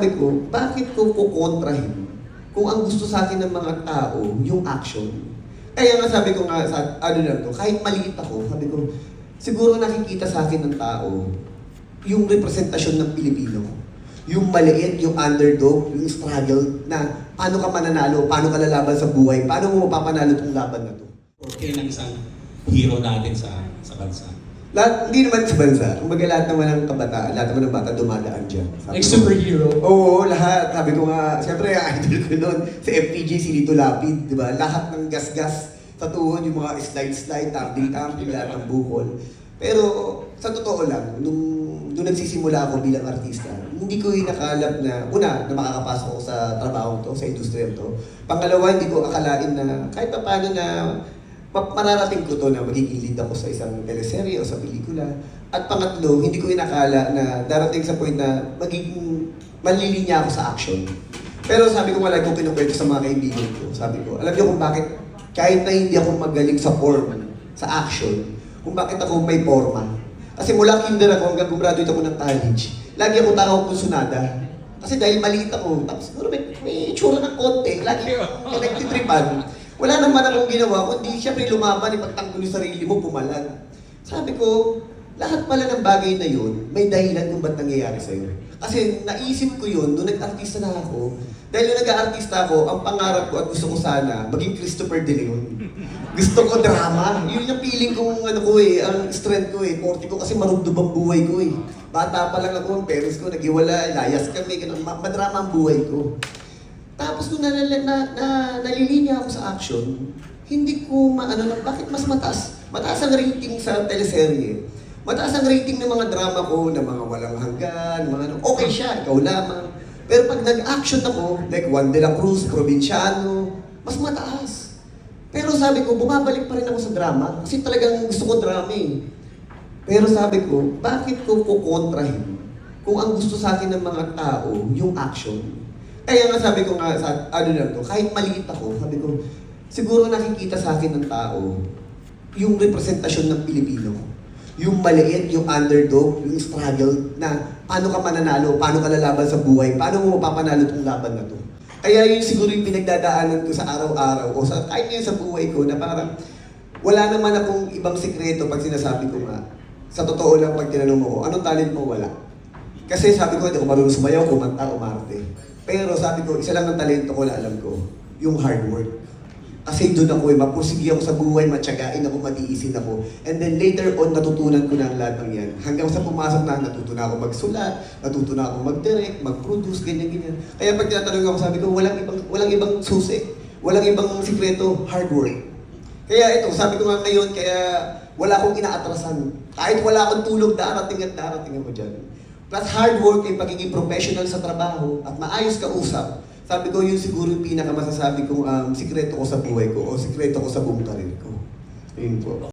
Sabi ko, bakit ko kukontrahin kung ang gusto sa akin ng mga tao, yung action? Kaya nga sabi ko nga, sa, ano lang to, kahit maliit ako, sabi ko, siguro nakikita sa akin ng tao, yung representasyon ng Pilipino. Yung maliit, yung underdog, yung struggle na paano ka mananalo, paano ka lalaban sa buhay, paano mo mapapanalo itong laban na to. Portray ng isang hero natin sa sa bansa. Lahat, hindi naman sa bansa. Kumbaga lahat naman ng kabataan, lahat naman ng bata dumadaan dyan. Sabi Like ko, superhero. Oo, lahat. Sabi ko nga, siyempre, idol ko noon, sa FPJ, si Lito Lapid, di ba? Lahat ng gas-gas sa tuhod, yung mga slide-slide, tumbling-tumbling, lahat ng bukol. Pero, sa totoo lang, nung, nung nagsisimula ako bilang artista, hindi ko inakalap na, una, na makakapasok ako sa trabaho to, sa industriya to. Pangalawa, hindi ko akalain na kahit pa paano na mararating ko to na magiging lead ako sa isang teleserye o sa pelikula. At pangatlo, hindi ko inakala na darating sa point na magiging malilinya ako sa action. Pero sabi ko lagi ko kinukwento sa mga kaibigan ko. Sabi ko, alam niyo kung bakit kahit na hindi ako magaling sa form, sa action, kung bakit ako may forma. Kasi mula kinder ako hanggang gumraduate ako ng college, lagi ako tao kunsunada. Kasi dahil maliit ako, tapos siguro may, may itsura ng konti, lagi nagtitripan. Wala naman akong ginawa, kundi siyempre lumaban, ipagtanggol yung sarili mo, pumalag. Sabi ko, lahat pala ng bagay na yun, may dahilan kung ba't nangyayari sa'yo. Kasi naisip ko yun, nung nag-artista na ako, dahil nung nag-artista ako, ang pangarap ko at gusto ko sana, maging Christopher De Leon. Gusto ko drama. Yun yung feeling kong ano ko eh, ang strength ko eh. 40 ko kasi marugdob ang buhay ko eh. Bata pa lang ako, ang parents ko naghiwala, layas kami, ganun, ma- madrama ang buhay ko. Tapos nung na, na, na, na, nalilinya ako sa action, hindi ko maano na, bakit mas mataas? Mataas ang rating sa teleserye. Mataas ang rating ng mga drama ko, ng mga walang hanggan, mga ano, okay siya, ikaw lamang. Pero pag nag-action ako, like Juan de la Cruz, Provinciano, mas mataas. Pero sabi ko, bumabalik pa rin ako sa drama kasi talagang gusto ko drama eh. Pero sabi ko, bakit ko kukontrahin kung ang gusto sa akin ng mga tao, yung action? Kaya nga sabi ko nga, sa, ano lang to, kahit maliit ako, sabi ko, siguro nakikita sa akin ng tao, yung representasyon ng Pilipino. Yung maliit, yung underdog, yung struggle na paano ka mananalo, paano ka lalaban sa buhay, paano mo mapapanalo itong laban na to. Kaya yun siguro yung pinagdadaanan ko sa araw-araw o sa kahit ngayon sa buhay ko na parang wala naman akong ibang sikreto pag sinasabi ko nga. Sa totoo lang pag tinanong mo ko, anong talent mo? Wala. Kasi sabi ko, hindi ako marunong sumayaw, kumanta, umarte. Pero sabi ko, isa lang ang talento ko na alam ko, yung hard work. Kasi doon ako eh, mapursige ako sa buhay, matsyagain ako, matiisin ako. And then later on, natutunan ko na ang lahat ng yan. Hanggang sa pumasok na, natuto na ako magsulat, natuto na ako mag-direct, mag-produce, ganyan-ganyan. Kaya pag tinatanong ako, sabi ko, walang ibang, walang ibang susi. Walang ibang sikreto, hard work. Kaya ito, sabi ko nga ngayon, kaya wala akong inaatrasan. Kahit wala akong tulog, darating at darating ako dyan. Plus hard work ay pagiging professional sa trabaho at maayos ka usap. Sabi ko, yun siguro yung pinakamasasabi kong um, sikreto ko sa buhay ko o sikreto ko sa buong karir ko. Yun po.